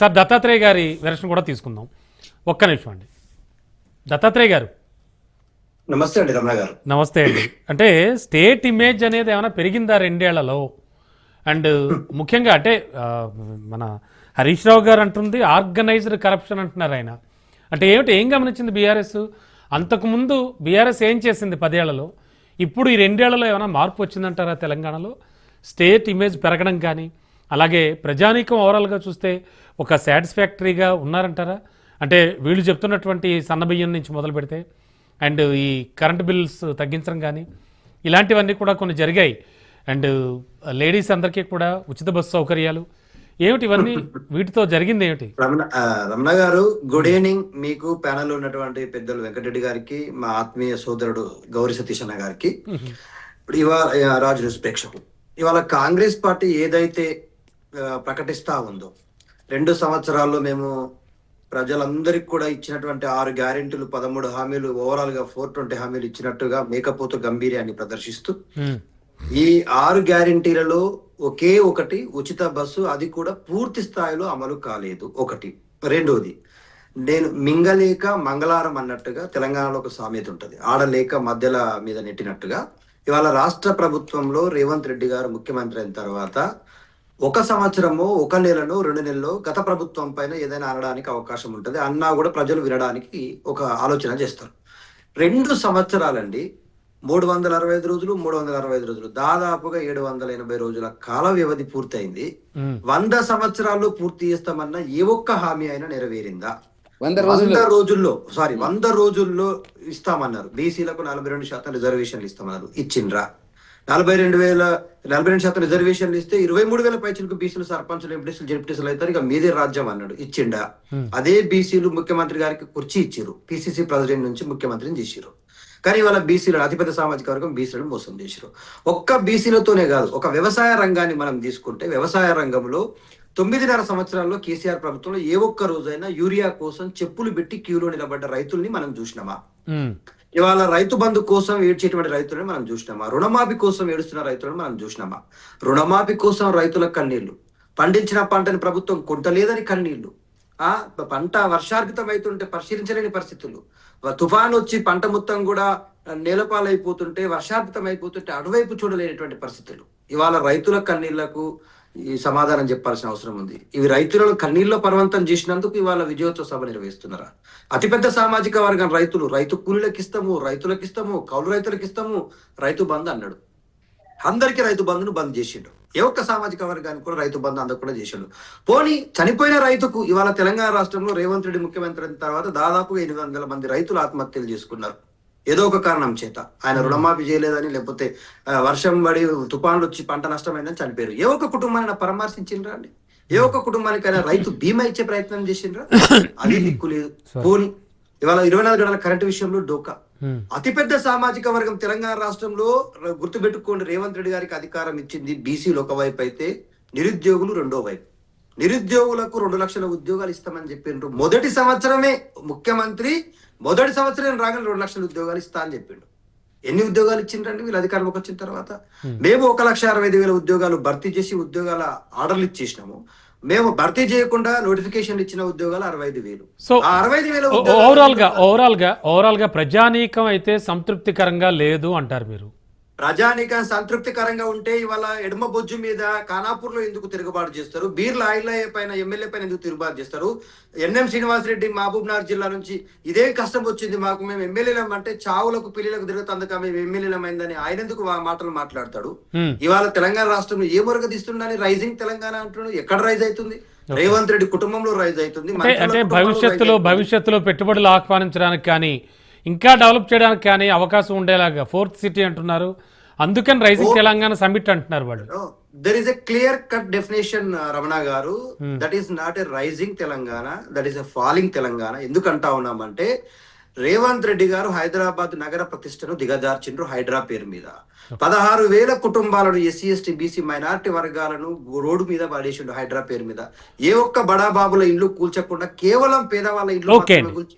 Sir Dattatreya గారి version కూడా తీసుకుందాం. ఒక్క నిమిషం అండి. దత్తాత్రేయ గారు. నమస్తే అండి రమణ గారు. నమస్తే అండి. అంటే స్టేట్ ఇమేజ్ అనేది ఏమైనా పెరిగిందా రెండేళ్ళలో? అండ్ ముఖ్యంగా అంటే మన హరీష్ రావు గారు అంటుంది ఆర్గనైజ్డ్ కరప్షన్ అంటున్నారు ఆయన. అంటే ఏమిటి ఏం గమనించింది బీఆర్ఎస్? అంతకుముందు బీఆర్ఎస్ ఏం చేసింది పదేళ్ళలో? ఇప్పుడు ఈ రెండేళ్ళలో ఏమైనా మార్పు వచ్చిందంటారా తెలంగాణలో? స్టేట్ ఇమేజ్ పెరగడం కానీ అలాగే ప్రజానీకం ఓవరాల్గా చూస్తే ఒక సాటిస్ఫాక్టరీగా ఉన్నారంటారా? అంటే వీళ్ళు చెప్తున్నటువంటి సన్నబియ్యం నుంచి మొదలు పెడితే అండ్ ఈ కరెంట్ బిల్స్ తగ్గించడం కానీ ఇలాంటివన్నీ కూడా కొన్ని జరిగాయి. అండ్ లేడీస్ అందరికీ కూడా ఉచిత బస్సు సౌకర్యాలు. ఏమిటి ఇవన్నీ? వీటితో జరిగింది ఏమిటి? రమణ గారు గుడ్ ఈవినింగ్ మీకు ప్యానల్ ఉన్నటువంటి పెద్దలు వెంకటరెడ్డి గారికి మా ఆత్మీయ సోదరుడు గౌరీ సతీష్ అన్న గారికి. ఇప్పుడు ఇవాళ రాజు ప్రేక్షకులు ఇవాళ కాంగ్రెస్ పార్టీ ఏదైతే ప్రకటిస్తా ఉందో. రెండు సంవత్సరాల్లో మేము ప్రజలందరికీ కూడా ఇచ్చినటువంటి ఆరు గ్యారెంటీలు పదమూడు హామీలు ఓవరాల్గా ఫోర్ ట్వంటీ హామీలు ఇచ్చినట్టుగా మేకపోతు గంభీర్యాన్ని ప్రదర్శిస్తూ ఈ ఆరు గ్యారెంటీలలో ఒకే ఒకటి ఉచిత బస్సు అది కూడా పూర్తి స్థాయిలో అమలు కాలేదు. ఒకటి. రెండోది నేను మింగలేక మంగళారం అన్నట్టుగా తెలంగాణలో ఒక సామెత ఉంటది. ఆడలేక మధ్యల మీద నెట్టినట్టుగా. ఇవాళ రాష్ట్ర ప్రభుత్వంలో రేవంత్ రెడ్డి గారు ముఖ్యమంత్రి అయిన తర్వాత ఒక సంవత్సరము ఒక నెలను రెండు నెలలు గత ప్రభుత్వం పైన ఏదైనా అనడానికి అవకాశం ఉంటుంది. అన్నా కూడా ప్రజలు వినడానికి ఒక ఆలోచన చేస్తారు. రెండు సంవత్సరాలండి. మూడు వందల అరవై ఐదు రోజులు మూడు వందల అరవై ఐదు రోజులు. దాదాపుగా ఏడు వందల ఎనభై రోజుల కాల వ్యవధి పూర్తయింది. వంద సంవత్సరాల్లో పూర్తి చేస్తామన్న ఏ ఒక్క హామీ అయినా నెరవేరిందా? వంద వంద రోజుల్లో సారీ వంద రోజుల్లో ఇస్తామన్నారు. బీసీలకు నలభై రెండు శాతం రిజర్వేషన్లు ఇస్తామన్నారు. ఇచ్చిండ్రా? నలభై రెండు వేల నలభై రెండు శాతం రిజర్వేషన్లు ఇస్తే ఇరవై మూడు వేల పైచులకు బీసీలు సర్పంచులు ఎంపీటీసీలు జెడ్పీటీసీలు అవుతారు. ఇక మీదే రాజ్యం అన్నాడు ఇచ్చిండా. అదే బీసీలు ముఖ్యమంత్రి గారికి కుర్చీ ఇచ్చిర్రు. పిసిసి ప్రెసిడెంట్ నుంచి ముఖ్యమంత్రిని చేసిర్రు. కానీ ఇవాళ బీసీలు అతిపెద్ద సామాజిక వర్గం బీసీలను మోసం చేసిరు ఒక్క బీసీలతోనే కాదు ఒక వ్యవసాయ రంగాన్ని మనం తీసుకుంటే వ్యవసాయ రంగంలో తొమ్మిదిన్నర సంవత్సరాల్లో కేసీఆర్ ప్రభుత్వంలో ఏ ఒక్క రోజైనా యూరియా కోసం చెప్పులు పెట్టి క్యూలో నిలబడ్డ రైతుల్ని మనం చూసినామా? ఇవాళ రైతు బంధు కోసం ఏడ్చేటువంటి రైతులను మనం చూసినామా? రుణమాఫీ కోసం ఏడుస్తున్న రైతులను మనం చూసినామా? రుణమాఫీ కోసం రైతుల కన్నీళ్ళు. పండించిన పంటని ప్రభుత్వం కొంటలేదని కన్నీళ్ళు. ఆ పంట వర్షార్పితం అవుతుంటే పరిశీలించలేని పరిస్థితులు. తుఫాన్ వచ్చి పంట మొత్తం కూడా నేలపాలైపోతుంటే వర్షార్పితం అయిపోతుంటే అటువైపు చూడలేనటువంటి పరిస్థితులు. ఇవాళ రైతుల కన్నీళ్ళకు ఈ సమాధానం చెప్పాల్సిన అవసరం ఉంది. ఇవి రైతులను కన్నీళ్ళ పర్వంతం చేసినందుకు ఇవాళ విజయోత్సవ సభ నిర్వహిస్తున్నారా? అతిపెద్ద సామాజిక వర్గం రైతులు రైతు కూలీలకు ఇస్తాము రైతులకు ఇస్తాము కౌలు రైతులకు ఇస్తాము రైతు బంధు అన్నాడు. అందరికీ రైతు బంధును బంద్ చేసిండు. ఏ ఒక్క సామాజిక వర్గానికి కూడా రైతు బంధు అందకుండా చేసిండు. పోనీ చనిపోయిన రైతుకు ఇవాళ తెలంగాణ రాష్ట్రంలో రేవంత్ రెడ్డి ముఖ్యమంత్రి అయిన తర్వాత దాదాపుగా ఎనిమిది వందల మంది రైతులు ఆత్మహత్యలు చేసుకున్నారు. ఏదో ఒక కారణం చేత. ఆయన రుణమాఫీ చేయలేదని లేకపోతే వర్షం పడి తుఫాన్లు వచ్చి పంట నష్టమైందని చనిపోయారు. ఏ ఒక్క కుటుంబాన్ని పరామర్శించిండ్రా అండి? ఏ ఒక్క కుటుంబానికైనా రైతు బీమా ఇచ్చే ప్రయత్నం చేసిండ్రా? అది దిక్కు లేదు. పోనీ ఇవాళ ఇరవై నాలుగు గంటల కరెంటు విషయంలో డోకా. ఉమ్, అతిపెద్ద సామాజిక వర్గం తెలంగాణ రాష్ట్రంలో గుర్తుపెట్టుకోండి రేవంత్ రెడ్డి గారికి అధికారం ఇచ్చింది బీసీలు ఒకవైపు అయితే నిరుద్యోగులు రెండో వైపు. నిరుద్యోగులకు రెండు లక్షల ఉద్యోగాలు ఇస్తామని చెప్పిండ్రు. మొదటి సంవత్సరమే ముఖ్యమంత్రి మొదటి సంవత్సరం రాగానే రెండు లక్షల ఉద్యోగాలు ఇస్తా అని చెప్పిండు. ఎన్ని ఉద్యోగాలు ఇచ్చిండ్రండి? వీళ్ళు అధికారంలోకి వచ్చిన తర్వాత. మేము ఒక లక్ష అరవై ఐదు వేల ఉద్యోగాలు భర్తీ చేసి ఉద్యోగాల ఆర్డర్లు ఇచ్చేసినాము. మేము భర్తీ చేయకుండా నోటిఫికేషన్ ఇచ్చిన ఉద్యోగాలు అరవై ఐదు వేలు. సో అరవై ఐదు వేల ఓవరాల్గా ఓవరాల్గా ఓవరాల్గా ప్రజానీకం అయితే సంతృప్తికరంగా లేదు అంటారు మీరు. ప్రజానికం సంతృప్తికరంగా ఉంటే ఇవాళ ఎడమ బొజ్జు మీద ఖానాపూర్లో ఎందుకు తిరుగుబాటు చేస్తారు? బీర్ల ఆయిలయ్య పైన ఎమ్మెల్యే పైన ఎందుకు తిరుగుబాటు చేస్తారు? ఎన్ఎం శ్రీనివాసరెడ్డి మహబూబ్ నగర్ జిల్లా నుంచి ఇదేం కష్టం వచ్చింది మాకు. మేము ఎమ్మెల్యేలం అంటే చావులకు పిల్లలకు తిరుగుతందుక మేము ఎమ్మెల్యేలం అయిందని ఆయన ఎందుకు మాటలు మాట్లాడతాడు? ఇవాళ తెలంగాణ రాష్ట్రంలో ఏ మురగ తీస్తుండని రైజింగ్ తెలంగాణ అంటున్నాడు. ఎక్కడ రైజ్ అవుతుంది? రేవంత్ రెడ్డి కుటుంబంలో రైజ్ అవుతుంది. అంటే భవిష్యత్తులో. భవిష్యత్తులో పెట్టుబడులు ఆహ్వానించడానికి కానీ ఇంకా డెవలప్ చేయడానికి కానీ అవకాశం ఉండేలాగా ఫోర్త్ సిటీ అంటున్నారు. అందుకని రైజింగ్ తెలంగాణ సమ్మిట్ అంటున్నారు వాళ్ళు. There is a clear cut definition Ramana garu. That is not a rising Telangana that is a falling Telangana. ఎందుకు అంటా ఉన్నామంటే రేవంత్ రెడ్డి గారు హైదరాబాద్ నగర ప్రతిష్టను దిగజార్చిండ్రు హైడ్రా పేరు మీద. పదహారు వేల కుటుంబాలను ఎస్సీ ఎస్టీ బీసీ మైనారిటీ వర్గాలను రోడ్డు మీద పడేసిండు హైడ్రా పేరు మీద. ఏ ఒక్క బడా బాబుల ఇల్లు కూల్చకుండా కేవలం పేదవాళ్ళ ఇల్లు. కూల్చి